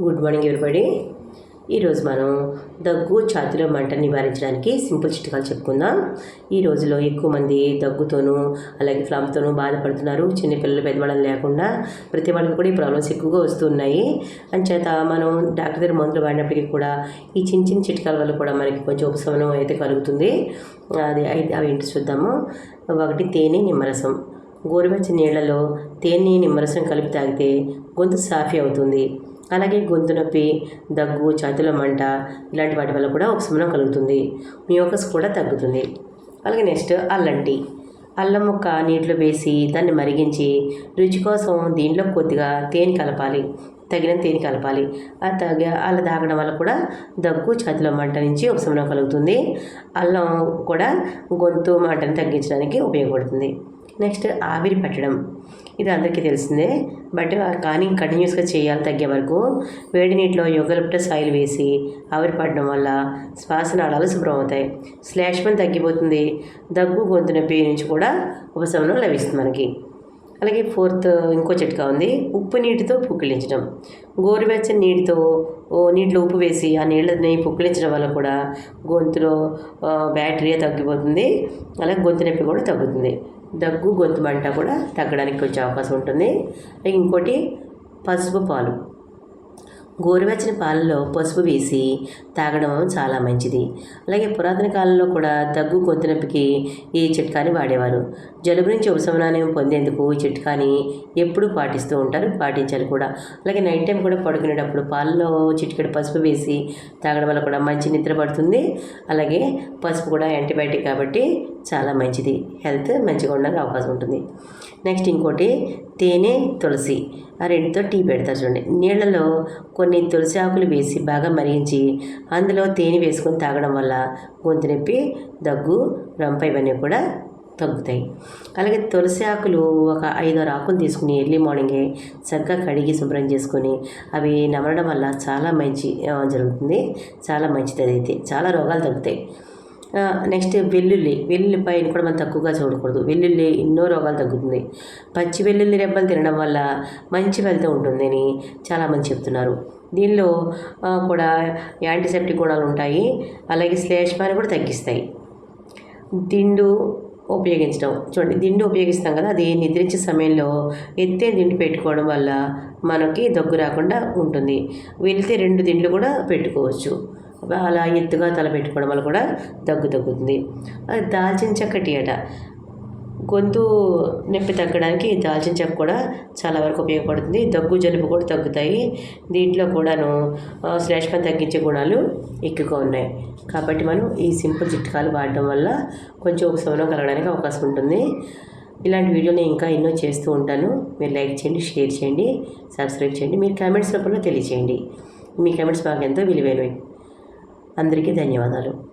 Good morning everybody ఈరోజు మనం దగ్గు ఛాతిలో మంట నివారించడానికి సింపుల్ చిట్కాలు చెప్పుకుందాం. ఈ రోజులో ఎక్కువ మంది దగ్గుతోనూ అలాగే ఫ్లామ్తోనూ బాధపడుతున్నారు. చిన్నపిల్లలు పెద్దవాళ్ళని లేకుండా ప్రతి వాళ్ళకి కూడా ఈ ప్రాబ్లమ్స్ ఎక్కువగా వస్తున్నాయి. అంచేత మనం డాక్టర్ దగ్గర మందులు వాడినప్పటికీ కూడా ఈ చిన్న చిన్న చిట్కాల వల్ల కూడా మనకి కొంచెం ఉపశమనం అయితే కలుగుతుంది. అది అయితే అవి ఏంటి చూద్దాము. ఒకటి తేనె నిమ్మరసం. గోరువెచ్చని నీళ్ళలో తేనె నిమ్మరసం కలిపి తాగితే గొంతు సాఫీ అవుతుంది. అలాగే గొంతు నొప్పి దగ్గు ఛాతిలో మంట ఇలాంటి వాటి వల్ల కూడా ఉపశమనం కలుగుతుంది. మ్యూకస్ కూడా తగ్గుతుంది. అలాగే నెక్స్ట్ అల్లం టీ. అల్లం ముక్క నీటిలో వేసి దాన్ని మరిగించి రుచి కోసం దీంట్లో కొద్దిగా తేనె కలపాలి. తగిన తేనె కలపాలి. ఆ తగ్గ అలా తాగడం వల్ల కూడా దగ్గు ఛాతిలో మంట నుంచి ఉపశమనం కలుగుతుంది. అల్లం కూడా గొంతు మంటను తగ్గించడానికి ఉపయోగపడుతుంది. నెక్స్ట్ ఆవిరి పట్టడం. ఇది అందరికీ తెలిసిందే. బట్ కానీ కంటిన్యూస్గా చేయాలి తగ్గే వరకు వేడి నీటిలో యుగలిప్టస్ ఆయిల్ వేసి ఆవిరి పట్టడం వల్ల శ్వాసనాళాలు శుభ్రం అవుతాయి. శ్లేష్మం తగ్గిపోతుంది. దగ్గు గొంతు నొప్పి నుంచి కూడా ఉపశమనం లభిస్తుంది మనకి. అలాగే ఫోర్త్ ఇంకో చిట్కా ఉంది. ఉప్పు నీటితో పుక్కిలించడం. గోరువెచ్చని నీటితో ఓ నీటిలో ఉప్పు వేసి ఆ నీళ్ళని పుక్కిలించడం వల్ల కూడా గొంతులో బ్యాక్టీరియా తగ్గిపోతుంది. అలాగే గొంతు నొప్పి కూడా తగ్గుతుంది. దగ్గు గొంతు మంట కూడా తగ్గడానికి వచ్చే అవకాశం ఉంటుంది. ఇంకోటి పసుపు పాలు. గోరువెచ్చని పాలలో పసుపు వేసి తాగడం చాలా మంచిది. అలాగే పురాతన కాలంలో కూడా దగ్గు గొంతునొప్పికి ఈ చిట్కాని వాడేవారు. జలుబు నుంచి ఉపశమనాన్ని పొందేందుకు ఈ చిట్కాని ఎప్పుడూ పాటిస్తూ ఉంటారు పాటించాలి కూడా. అలాగే నైట్ టైం కూడా పడుకునేటప్పుడు పాలలో చిటికెడు పసుపు వేసి తాగడం వల్ల కూడా మంచి నిద్ర పడుతుంది. అలాగే పసుపు కూడా యాంటీబయాటిక్ కాబట్టి చాలా మంచిది. హెల్త్ మంచిగా ఉండడానికి అవకాశం ఉంటుంది. నెక్స్ట్ ఇంకోటి తేనె తులసి. ఆ రెండుతో టీ పెడతారు చూడండి. నీళ్ళలో కొన్ని తులసి ఆకులు వేసి బాగా మరిగించి అందులో తేనె వేసుకొని తాగడం వల్ల గొంతు నొప్పి దగ్గు రంప ఇవన్నీ కూడా తగ్గుతాయి. అలాగే తులసి ఆకులు ఒక ఐదారు ఆకులు తీసుకుని ఎర్లీ మార్నింగే చక్కగా కడిగి శుభ్రం చేసుకొని అవి నమలడం వల్ల చాలా మంచి జరుగుతుంది. చాలా మంచిది అదైతే చాలా రోగాలు తగ్గుతాయి. నెక్స్ట్ వెల్లుల్లి వెల్లుల్లిపాయను కూడా మనం తక్కువగా చూడకూడదు. వెల్లుల్లి ఎన్నో రోగాలు తగ్గుతుంది. పచ్చి వెల్లుల్లి రెబ్బలు తినడం వల్ల మంచి ఫలితం ఉంటుందని చాలామంది చెప్తున్నారు. దీనిలో కూడా యాంటీసెప్టిక్ గుణాలు ఉంటాయి. అలాగే శ్లేష్మాన్ని కూడా తగ్గిస్తాయి. దిండు ఉపయోగించడం. చూడండి దిండు ఉపయోగిస్తాం కదా అది నిద్రించే సమయంలో ఎత్తే దిండు పెట్టుకోవడం వల్ల మనకి దగ్గు రాకుండా ఉంటుంది. వెళితే రెండు దిండ్లు కూడా పెట్టుకోవచ్చు. అలా ఎత్తుగా తల పెట్టుకోవడం వల్ల కూడా దగ్గు తగ్గుతుంది. దాల్చిన చెక్క టీ అట. గొంతు నొప్పి తగ్గడానికి దాల్చిన చెక్క కూడా చాలా వరకు ఉపయోగపడుతుంది. దగ్గు జలుబు కూడా తగ్గుతాయి. దీంట్లో కూడాను శ్లేష్మం తగ్గించే గుణాలు ఎక్కువగా ఉన్నాయి. కాబట్టి మనం ఈ సింపుల్ చిట్కాలు వాడడం వల్ల కొంచెం ఉపశమనం కలగడానికి అవకాశం ఉంటుంది. ఇలాంటి వీడియోని ఇంకా ఎన్నో చేస్తూ ఉంటాను. మీరు లైక్ చేయండి షేర్ చేయండి సబ్స్క్రైబ్ చేయండి. మీరు కామెంట్స్ రూపంలో తెలియచేయండి. మీ కామెంట్స్ మాకు ఎంతో విలువైనవి. అందరికీ ధన్యవాదాలు.